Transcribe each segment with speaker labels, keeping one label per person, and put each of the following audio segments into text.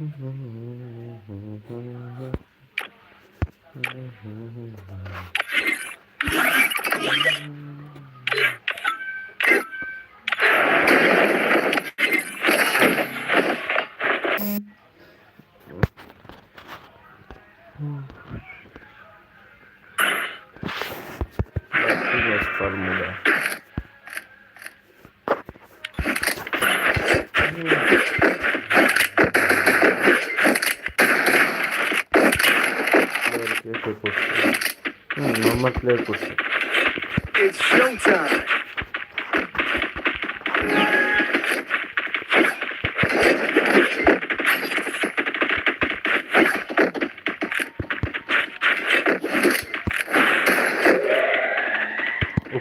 Speaker 1: Mm-hmm.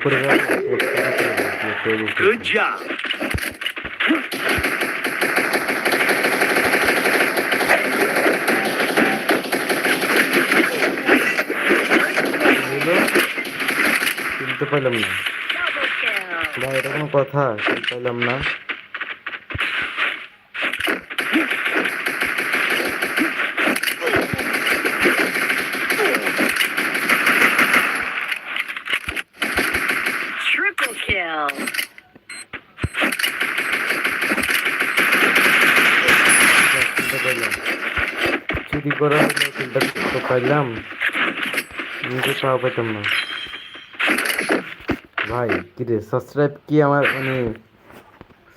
Speaker 2: উপরে যাও
Speaker 1: Good job.
Speaker 2: কিনতে পাইলাম না ভাই এটা কোনো কথা কিনতে পাইলাম না
Speaker 3: Triple kill.
Speaker 2: কিনতে পাইলাম চুরি করার কিনতে তো পাইলাম। নিজে পাওয়া পেতাম না। ভাই কিরে সাবস্ক্রাইব কি আমার মানে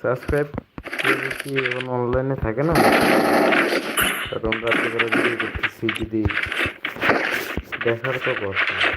Speaker 2: সাবস্ক্রাইব কি এখন অনলাইনে থাকে না? তখন রাত্রে করে যদি দেখার তো কথা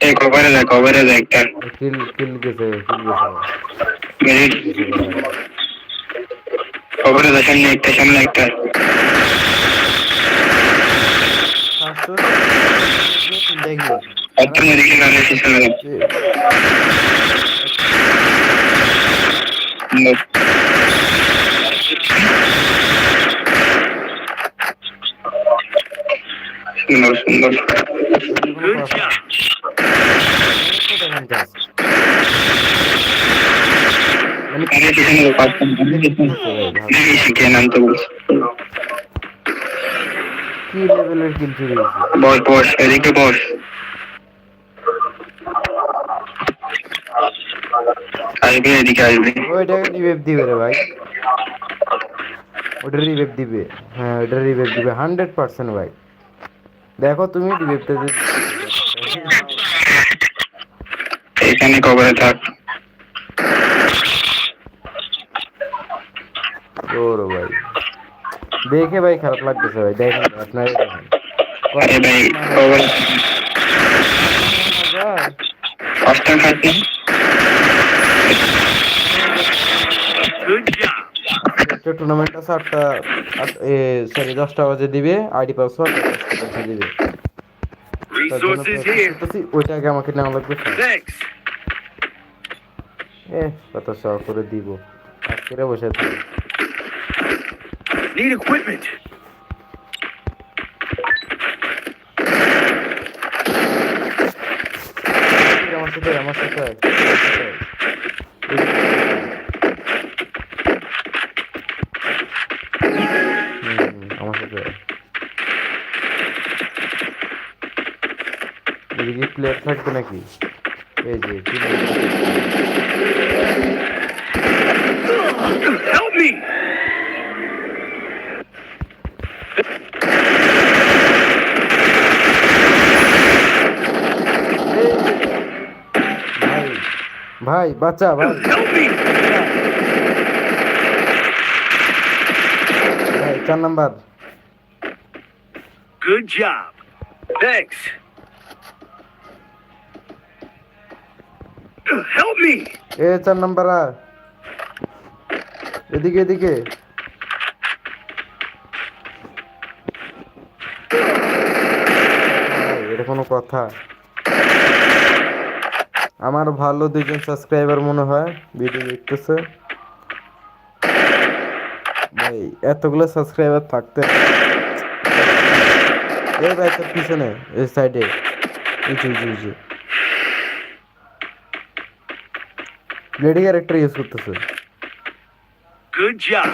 Speaker 4: এই কভারে দেখ কভারে দেখ একটা
Speaker 2: কিল কিল গেছে কিল গেছে?
Speaker 4: মিনিট কভারে দেখ সামনে একটা সামনে একটা মেডিকেল গাড়ি এসে চলে গেছে সুন্দর সুন্দর
Speaker 1: Good job.
Speaker 2: মানে
Speaker 4: আরে পিছনে পাচ্ছেন শিখে নাম তো বলছি
Speaker 2: কি লেভেলের কিল চুরি হয়েছে
Speaker 4: বস বস এদিকে বস আসবে এদিকে আসবে
Speaker 2: ওইটাকে রিভাইভ দিবে রে ভাই ওটা রিভাইভ দিবে হ্যাঁ ওটা রিভাইভ দিবে হান্ড্রেড পার্সেন্ট ভাই দেখো তুমি রিভাইভটা
Speaker 4: এখানে কভারে থাক।
Speaker 2: ওর ভাই। দেখে ভাই খারাপ লাগতেছে ভাই দেখেন আপনারাই দেখেন।
Speaker 4: আরে ভাই কভারে থাকবে
Speaker 2: টুর্নামেন্ট আছে আটটা আট- সরি দশটা বাজে দিবে আইডি পাসওয়ার্ড দিবে। ওইটা আগে আমাকে নেওয়া লাগবে এ কত শখ করে দিব। আজকে বসে থাকি
Speaker 1: Need equipment.
Speaker 2: আমার সাথে আমার সাথে। এদিকে প্লেয়ার থাকবে নাকি এই যে ভাই ভাই বাচ্চা ভাই! ভাই চার number
Speaker 1: Good job. Thanks. Me!
Speaker 2: এ, চার নাম্বার। এদিকে এদিকে। এটা কোনো কথা। আমার ভালো দুজন সাবস্ক্রাইবার মনে হয় ভিডিও দেখতেছে। ভাই, এতগুলো সাবস্ক্রাইবার থাকতে এই ভাই, তোর পিছনে এই সাইডে উঁচু উঁচু উঁচু লেডি ক্যারেক্টার ইউজ করতেছে
Speaker 1: Good job.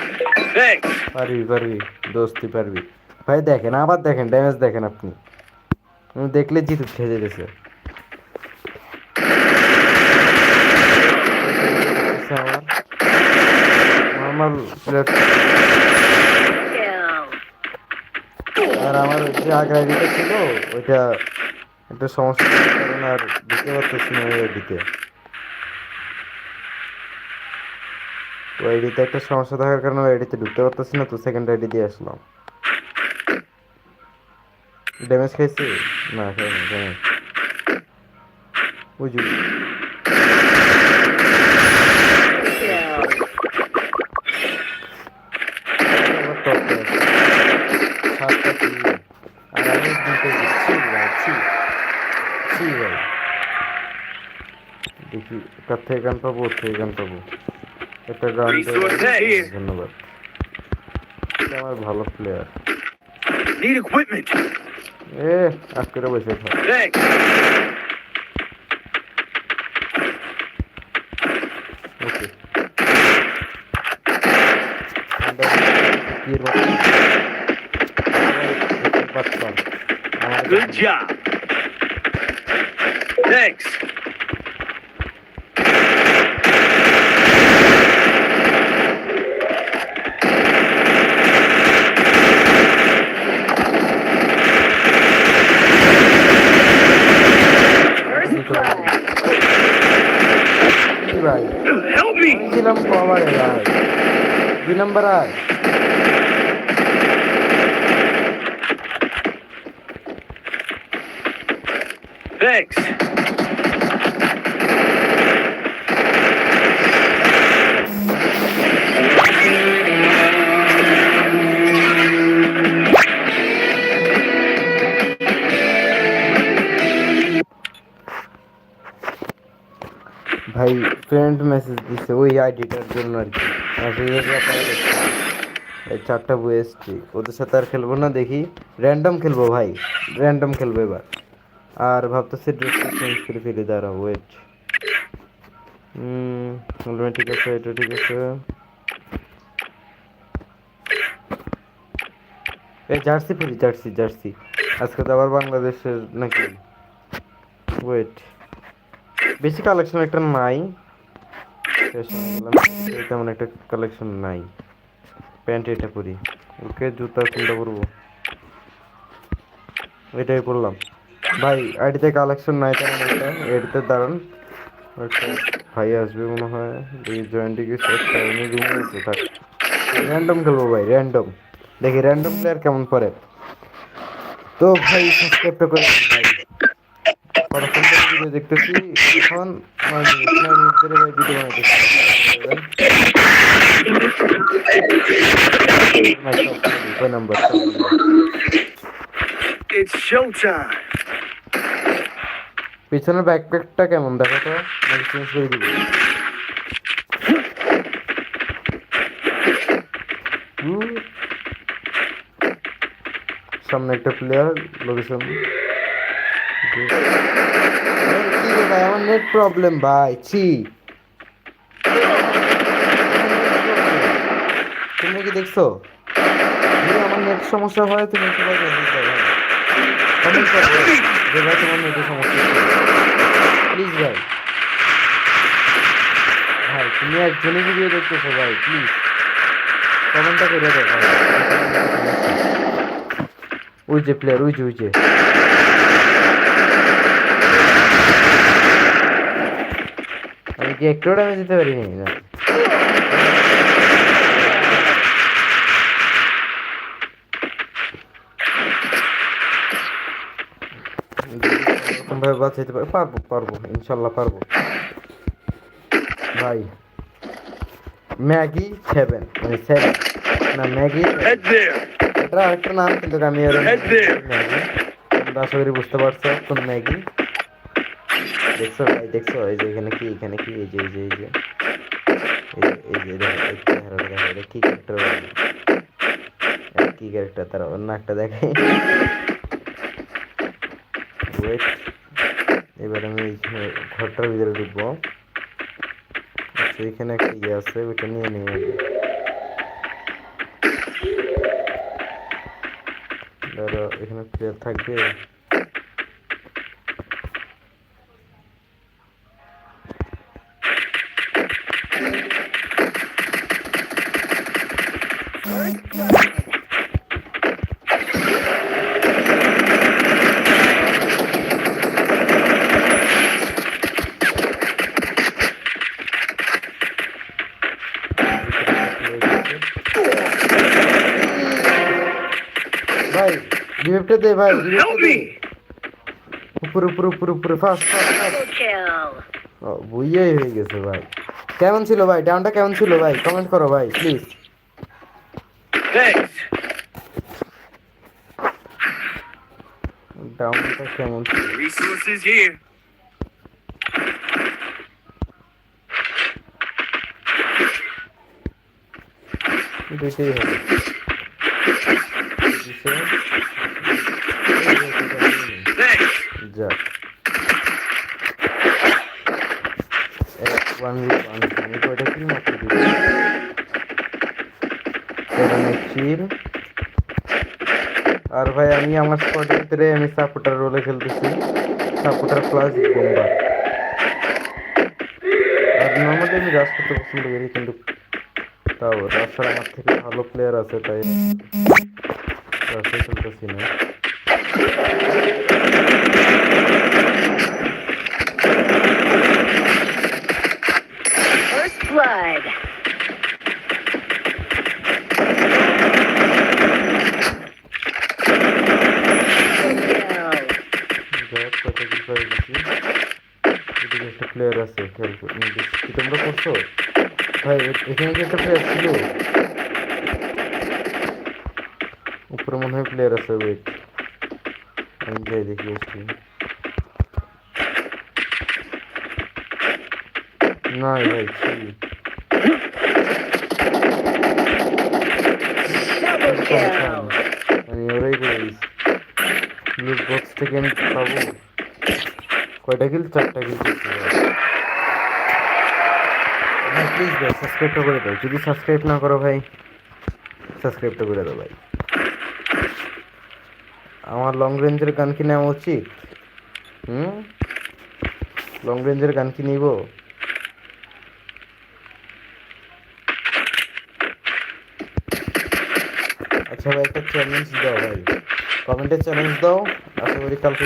Speaker 1: Thanks.
Speaker 2: পারবি পারবি দোস্তি পারবি ভাই দেখেন আবার দেখেন ড্যামেজ দেখেন আপনি আমি দেখলে জিতু খেয়ে যেতেছে আমার নর্মাল
Speaker 3: Kill.
Speaker 2: আর আমার ওই যে আগের আইডিটা ছিল ওইটা একটা সমস্যা হওয়ার কারণে আর দিতে পারতেছি না ওই আইডিতে একটা সমস্যা থাকার কারণে আইডিতে ঢুকতে পারতেছি না, তো সেকেন্ড আইডি দিয়ে আসলাম ড্যামেজ খাইছি? না, খাইনি ড্যামেজ বুঝি দেখি, কার থেকে গান পাবো, ওর থেকে গান পাবো। একটা গান
Speaker 1: Resources here.
Speaker 2: ধন্যবাদ এটা আমার ভালো প্লেয়ার
Speaker 1: Need equipment.
Speaker 2: এ আজকে বসে থাক
Speaker 1: Thanks.
Speaker 2: ওকে
Speaker 1: Good job. Thanks.
Speaker 2: দুই নাম্বার আর
Speaker 1: Thanks.
Speaker 2: ভাই ফ্রেন্ড মেসেজ দিছে ওই আইডিটার জন্য আর কি মেসেজের ব্যাপারে দেখছি। এই চারটা বুয়েস্টি ওদের সাথে আর খেলব না, দেখি। র্যান্ডম খেলব ভাই। র্যান্ডম খেলব এবার। আর ভাবতেছি ড্রেসটা চেঞ্জ করে ফেলে দাঁড়া ওয়েট ঠিক আছে, এটা ঠিক আছে। এই জার্সি ফেলি জার্সি জার্সি। আজকে তো আবার বাংলাদেশের নাকি। ওয়েট বেশি কালেকশন একটা নাই শেষ হয়ে গেলাম। এই তেমন একটা কালেকশন নাই। প্যান্ট এটা পরি। ওকে জুতা কোনটা পরবো। এটাই পরলাম। ভাই, আইডিতে কালেকশন নাই তেমন একটা। এডিতে দাঁড়ান ভাই আসবে মনে হয়। এই জয়েন্টে কিছু র্যান্ডম খেলব ভাই র্যান্ডম দেখি র্যান্ডম প্লেয়ার কেমন পড়ে তো ভাই সাবস্ক্রাইবটা করে ভিডিও দেখতেছি এখন ধরে ভাই ভিডিও বানাইতেছি। কয় নাম্বার
Speaker 1: It's showtime.
Speaker 2: পিছনের ব্যাকপ্যাকটা কেমন? দেখো তো চেঞ্জ করে দিব। সামনে একটা প্লেয়ার লোকেশন ভাই আমার নেট প্রবলেম ভাই, ছি। তুমি কি দেখছ? আমার নেট সমস্যা হয়, তুমি দাও ভাই কমেন্ট করো যে ভাই, তোমার নেটের সমস্যা প্লিজ ভাই। ভাই, তুমি একজনই ভিডিও দেখতেছো, ভাই প্লিজ কমেন্টটা করে দাও, ভাই। ওই যে প্লেয়ার ওই যে, ওই আমি একটু ড্যামেজ দিতে পারিনি ভাবে বাঁচাইতে পারব পারব পারব ইনশাল্লাহ পারব ভাই ম্যাগি সেভেন মানে সেভেন না ম্যাগি. এটা আরেকটা নাম কিন্তু আমি আশা করি বুঝতে পারছ কোন ম্যাগি দেখছ? ভাই দেখছ? এই যে এখানে কি? এখানে কি? এই যে এই যে এই যে। এই যে এটা কি ক্যারেক্টার কি ক্যারেক্টার তার? অন্য একটা দেখে। ওয়েট এবার আমি ঘরটার ভিতরে ঢুকবো। আচ্ছা এখানে একটা ইয়ে আছে, ওইটা নিয়ে নিয়ে ধরো, এখানে প্লেয়ার থাকবে। রিভেপটা দে ভাই রিভেপটা
Speaker 1: Help
Speaker 2: দে
Speaker 1: me.
Speaker 2: উপরে উপরে উপরে উপরে fast fast fast
Speaker 3: Double kill.
Speaker 2: ও বুইয়াই হয়ে গেছে ভাই কেমন ছিল ভাই ডাউনটা কেমন ছিল ভাই কমেন্ট করো ভাই প্লিজ
Speaker 1: Thanks.
Speaker 2: ডাউনটা কেমন ছিল
Speaker 1: Resources here.
Speaker 2: দুইটাই হবে আমি আমার স্কোয়াডের ভিতরে আমি সাপোর্টার রোলে খেলতেছি। সাপোর্টার প্লাস বোম্বার আর নর্মালি আমি রাশ করতে পছন্দ করি, কিন্তু তাও রাশার আমার থেকে ভালো প্লেয়ার আছে, তাই রাশে খেলতেছি না
Speaker 3: First blood. Double kill.
Speaker 2: দেখ কত কি করে দিচ্ছি এদিকে একটা প্লেয়ার আছে খেয়াল করে উম, দেখছি। করছ ভাই এখানে কি একটা প্লেয়ার ছিল, উপরে মনে হয় প্লেয়ার আছে ওয়েট আমি যাই দেখি আসছি না ভাই. আমি ওরাই করে দিচ্ছি লুট বক্স থেকে আমি পাবো। কয়টা কিল চারটা কিল করতে ভাই প্লিজ ভাই সাবস্ক্রাইবটা করে দাও। যদি সাবস্ক্রাইব না করো ভাই সাবস্ক্রাইবটা করে দাও ভাই। আমার লং রেঞ্জের গান কি নেওয়া উচিত? হুম? লং রেঞ্জের গান কি নিব? আচ্ছা ভাই, একটা চ্যালেঞ্জ দাও ভাই। কমেন্টে চ্যালেঞ্জ দাও। আশা করি কালকে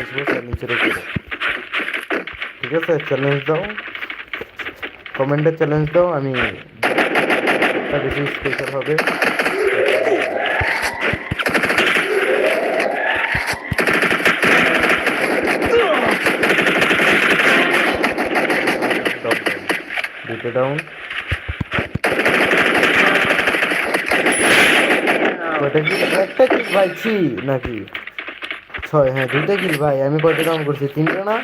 Speaker 2: আসব চ্যালেঞ্জের উপরে। ঠিক আছে? চ্যালেঞ্জ দাও। কমেন্টে চ্যালেঞ্জ দাও, আমি বেশি স্পেশাল হবে। দুটো ডাউন একটা কিল ভাই নাকি? ছয় হ্যাঁ দুইটা কিল ভাই, আমি কয়টা ডাউন করছি? তিনটা না?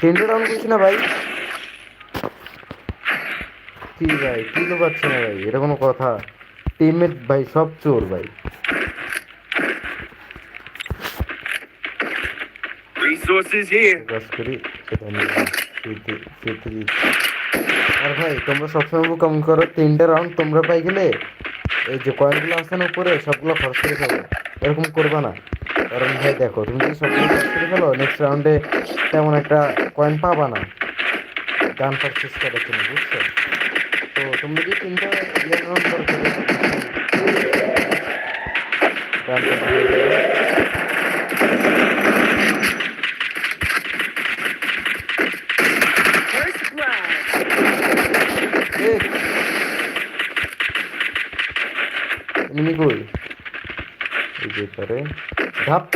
Speaker 2: তিনটা ডাউন করছি না ভাই? কি ভাই? কিলো পাচ্ছি না ভাই? এটা কোনো কথা। টিমমেট ভাই সব চোর ভাই।
Speaker 1: Resources here.
Speaker 2: আর ভাই তোমরা সবসময় কমেন্ট করো তিনটে রাউন্ড তোমরা পাই গেলে এই যে কয়েনগুলো আছে না উপরে সবগুলো খরচ করে ফেলো। এরকম করবে না। কারণ ভাই দেখো তুমি যদি সবগুলো খরচ করে ফেলো নেক্সট রাউন্ডে তেমন একটা কয়েন পাবা না। গান পারচেস করার জন্য বুঝছ? तो तुम्हारी तुमका यह नाम पर Enemy goal.
Speaker 3: Is it
Speaker 2: correct? Dhap.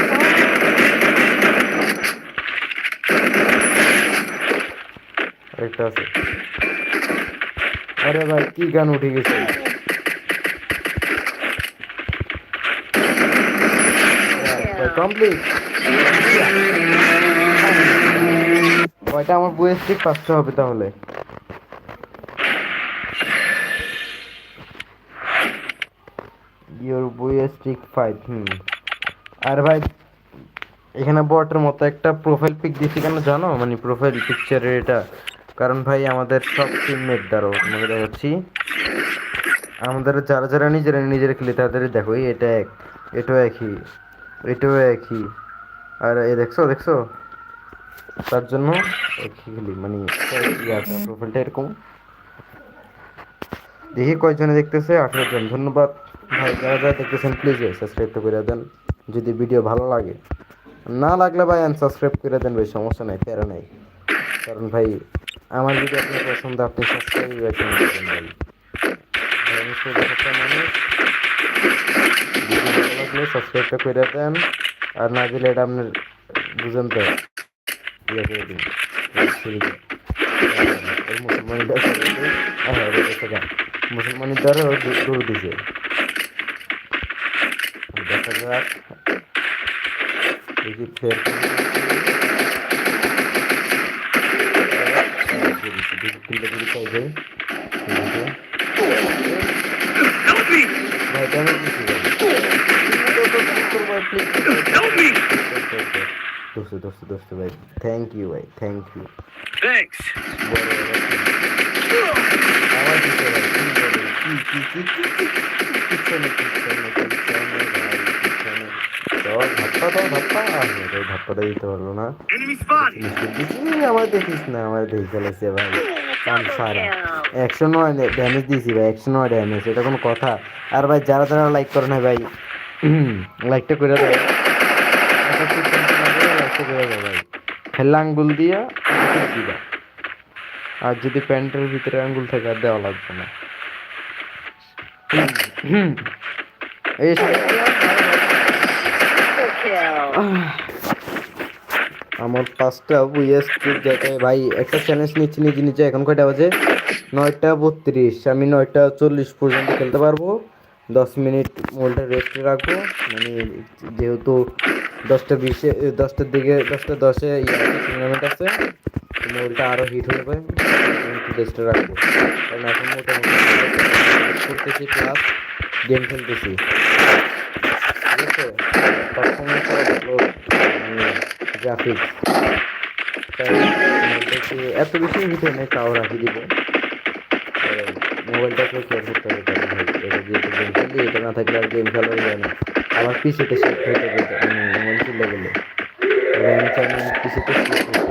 Speaker 2: Right, that's it. আরে ভাই, কি গান উঠে গেছে? আমার বইয়ের স্টিক হবে তাহলে। ইয়োর বইয়ের স্টিক ফাইভ হুম। আর ভাই, এখানে বটের মতো একটা প্রোফাইল পিক দিছি কেন জানো? মানে প্রোফাইল পিকচারের এটা। কারণ ভাই আমাদের সব টিমমেট দ্বারা তোমাকে দেখাচ্ছি। আমাদের যারা যারা নিজেরা নিজেরা খেলে তাদের দেখো এটা এক, এটাও একই এটাও একই। আর এ দেখছ দেখছ? তার জন্য একই খেলি মানে প্রোফাইলটা এরকম। দেখি কয়জনে দেখতেছে, আঠারো জন। ধন্যবাদ। ভাই, যারা যারা দেখতেছেন প্লিজ সাবস্ক্রাইব করে দেন। যদি ভিডিও ভালো লাগে। না লাগলে ভাই আনসাবস্ক্রাইব করে দেন ভাই, সমস্যা নাই, প্যারা নাই। কারণ ভাই আমার যদি আপনার পছন্দ, আপনি সাবস্ক্রাইবটা করে দেন, আর না দিলে এটা আপনার বুঝেন তো ইয়ে মুসলমানি দ্বারা মুসলমানি দ্বারা দৌড় দিছে। দেখা যাক। ফের ভাই কিছু
Speaker 1: Help me!
Speaker 2: দোস্ত দোস্ত দোস্ত ভাই থ্যাংক ইউ ভাই থ্যাংক ইউ
Speaker 1: Thanks.
Speaker 2: আবার দিতে ভাই কি কি কি কি কি পিছনে পিছনে পিছনে ভাই পিছনে তো ধাপ্পা দাও ধাপ্পা আরে ধাপ্পাটা দিতে পারল না আমার দেখিস না আমার দেখে ফেলেছে ভাই. একশো নয় ড্যামেজ দিয়েছি ভাই একশো নয় ড্যামেজ এটা কোনো কথা। আর ভাই যারা যারা লাইক করে না ভাই লাইকটা করে দেয় লাইকটা করে দেয় ভাই। খেলা আঙ্গুল দিয়া দিবা। আর যদি প্যান্টের ভিতরে আঙ্গুল থাকে আর দেওয়া লাগবে না। এই. আমার পাঁচটা যেটা ভাই, একটা চ্যালেঞ্জ নিচ্ছি নিজে নিজে, এখন কয়টা বাজে? নয়টা বত্রিশ, আমি নয়টা চল্লিশ পর্যন্ত খেলতে পারব। দশ মিনিট মোবাইলটা রেস্টে রাখব। মানে যেহেতু দশটা বিশে, দশটার দিকে, দশটা দশে টুর্নামেন্ট আছে মোবাইলটা আরও হিট হয়ে যাবে। রেস্টে রাখব। কারণ এখন মোটামুটি করতেছি প্লাস গেম খেলতেছি। ঠিক আছে? মোবাইলটাকে এত বেশি হিট নেই, তাও রাখি দিব। মোবাইলটাকেও কেয়ার করতে হবে তাহলে ভাই এটা যেহেতু গেম খেলি, এটা না থাকলে আর গেম খেলাই যায় না। আবার পিসিতে শিফট হয়ে যাবে মোবাইল চলে গেলে পিসিতে শিফট হতে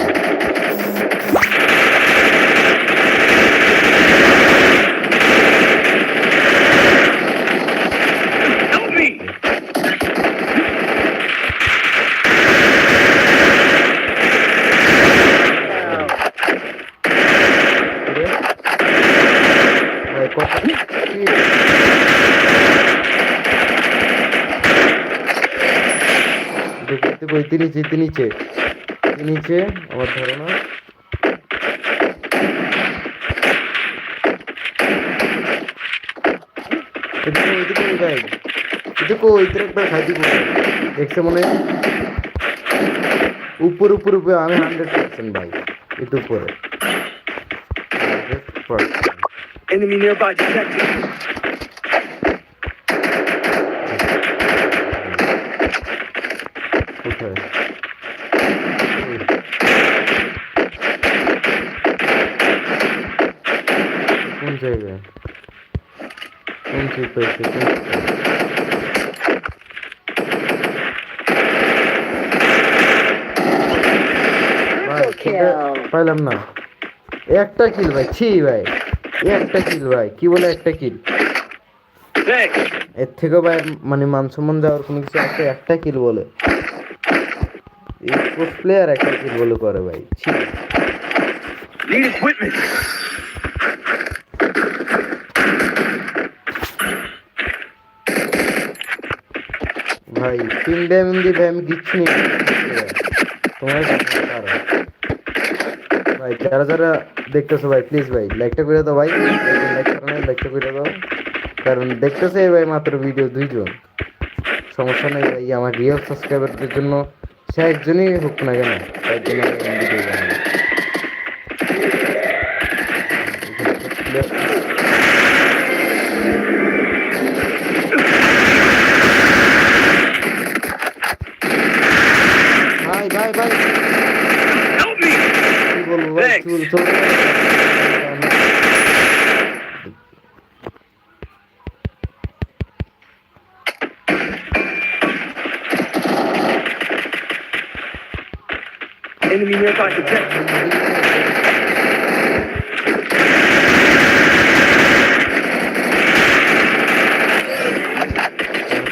Speaker 1: Help me!
Speaker 3: Kill.
Speaker 2: করে ভাই কত কি? দেখতে দেখতে কই নিচে নিচে আমার ধারণা এদিকে ওইদিকে একবার খাই দিব দেখছে মনে উপর উপর উপরে আমি হান্ড্রেড পার্সেন্ট ভাই একটু উপরে 100%.
Speaker 1: Enemy nearby detected.
Speaker 2: কোথায় ওই। কোন জায়গায় কোন চিপ পাইছে কোন chip পাইছে? ভাই,
Speaker 3: Triple
Speaker 2: এটা
Speaker 3: kill.
Speaker 2: পাইলাম না একটা কিল ভাই ছি ভাই একটা কিল ভাই। কি বলে একটা কিল? এর থেকেও ভাই মানে মান সম্মান দেওয়ার কোনো কিছু আছে? একটা কিল বলে। স্পোর্টস প্লেয়ার একটা কিল বলে করে ভাই. ভাই তিন ডায়মন্ড দিয়ে ভাই আমি দিচ্ছি না। তোমার যারা যারা দেখতেছো ভাই প্লিজ ভাই লাইকটা করে দাও ভাই। লাইকটা করে দাও। কারণ দেখতেছে ভাই মাত্র ভিডিও দুইজন। সমস্যা নেই ভাই, আমার রিয়েল সাবস্ক্রাইবারদের জন্য সে একজনই হোক না কেন, তার video
Speaker 1: Enemy nearby detected.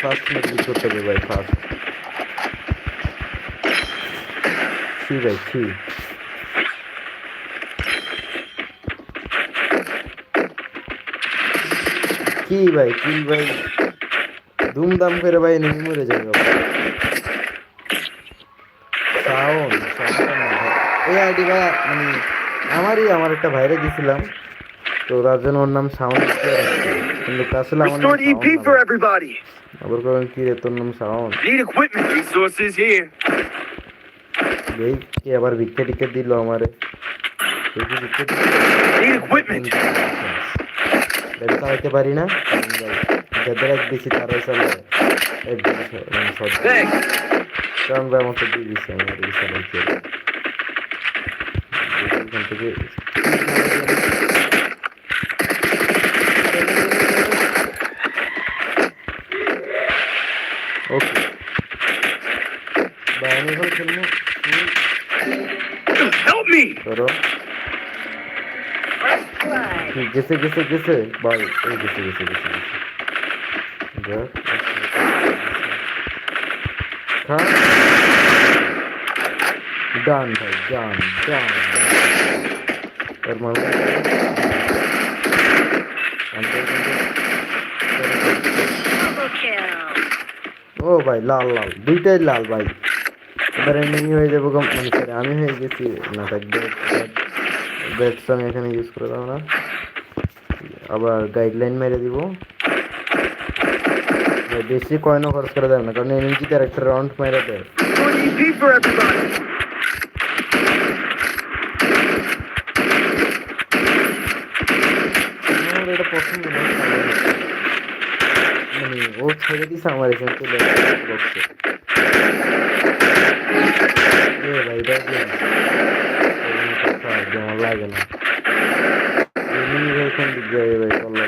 Speaker 2: Patrzmy, gdzie to কি ভাই কি ভাই? ধুমধাম করে ভাই নেমে মরে যাবে সাউন্ড এই আইডি ভাই মানে আমারই আমার একটা ভাইরে দিছিলাম। তো তার জন্য ওর নাম সাউন্ড কিন্তু আসলে আমার
Speaker 1: everybody.
Speaker 2: আবার করেন কি রে তোর নাম সাউন্ড. এই কে আবার ভিক্ষা টিক্ষা দিল আমারে?
Speaker 1: Need equipment.
Speaker 2: গাড়ি চালাইতে পারি না। যাদের এক বেশি তারাই চলে এক মানে আমাকে দিয়ে দিচ্ছে আমার এই চালাইতে এখান থেকে ওকে। বাইরে এখন খেলব
Speaker 1: Help me!
Speaker 2: ধরো কি গেছে গেছে গেছে ভাই এই গেছে গেছে গেছে গেছে দেখ খা ডান ভাই ডান ডান এর মানে
Speaker 3: Double kill.
Speaker 2: ও ভাই লাল লাল দুইটাই লাল ভাই এবার এমনি হয়ে যাব গম- মানে sorry, আমি হয়ে গেছি না থাক ব্যাট সং এখানে ইউজ করে দাও না আবার গাইডলাইন মেরে দিব ভাই, বেশি কয়েনও খরচ করে দেয় না কারণ এমনি তার একটা রাউন্ড মেরে দেয়
Speaker 1: Restored EP for everybody.
Speaker 2: আমার এটা পছন্দ না মানে ও ছেড়ে দিছে আমার এখানে চলে বক্সে এ ভাই এটা কি কথা যেমন লাগে না এমনি এখান দিক যায় ভাই কল্লা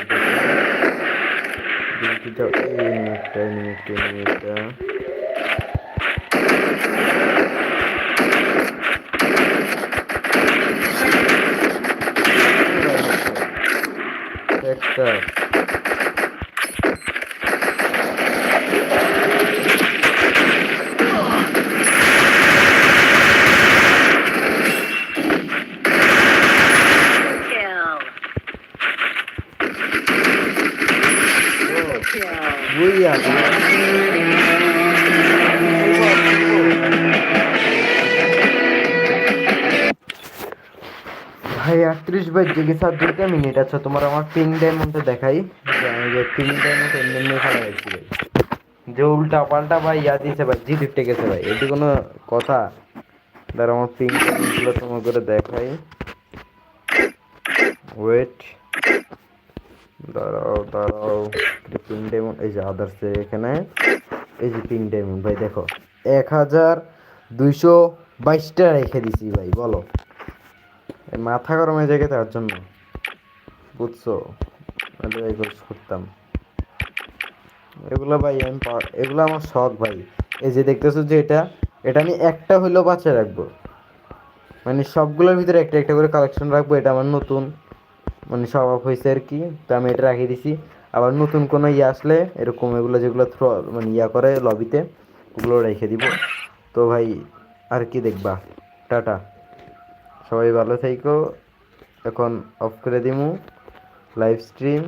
Speaker 2: দিকে যাও এই মিনিটটা এই জেগে সাত দুইটা মিনিট আচ্ছা তোমার আমার পিং ডায়মন্ডে দেখাই। আমি যে পিং ডায়মন্ড এমনি এমনি খেলা ভাই। যে উল্টা পাল্টা ভাই, ইয়া দিয়েছে ভাই জি ফিফটে গেছে ভাই। এটি কোনো কথা? দাঁড়া আমার পিং ডায়মন্ডগুলো তোমার করে দেখাই। ওয়েট দাঁড়াও দাঁড়াও। পিং ডায়মন্ড এই যে আদার্স এখানে। এই যে পিং ডায়মন্ড ভাই, দেখো। এক হাজার দুইশো বাইশটা রেখে দিছি ভাই, বলো। মাথা গরম হয়ে যায় তার জন্য। বুঝছ? নাহলে করতাম। এগুলো ভাই, আমি এগুলো আমার শখ ভাই। এই যে দেখতেছো যে এটা এটা আমি একটা হইলেও বাঁচিয়ে রাখব। মানে সবগুলোর ভিতরে একটা একটা করে কালেকশন রাখব, এটা আমার নতুন। মানে স্বভাব হয়েছে আর কি, তো আমি এটা রাখিয়ে দিছি। আবার নতুন কোনো ইয়ে আসলে, এরকম এগুলো যেগুলো থ্রো মানে ইয়া করে লবিতে ওগুলো রেখে দিব। তো ভাই, আর কি দেখবা? টাটা। সবাই ভালো থেকো। এখন অফ করে দিমু। Live stream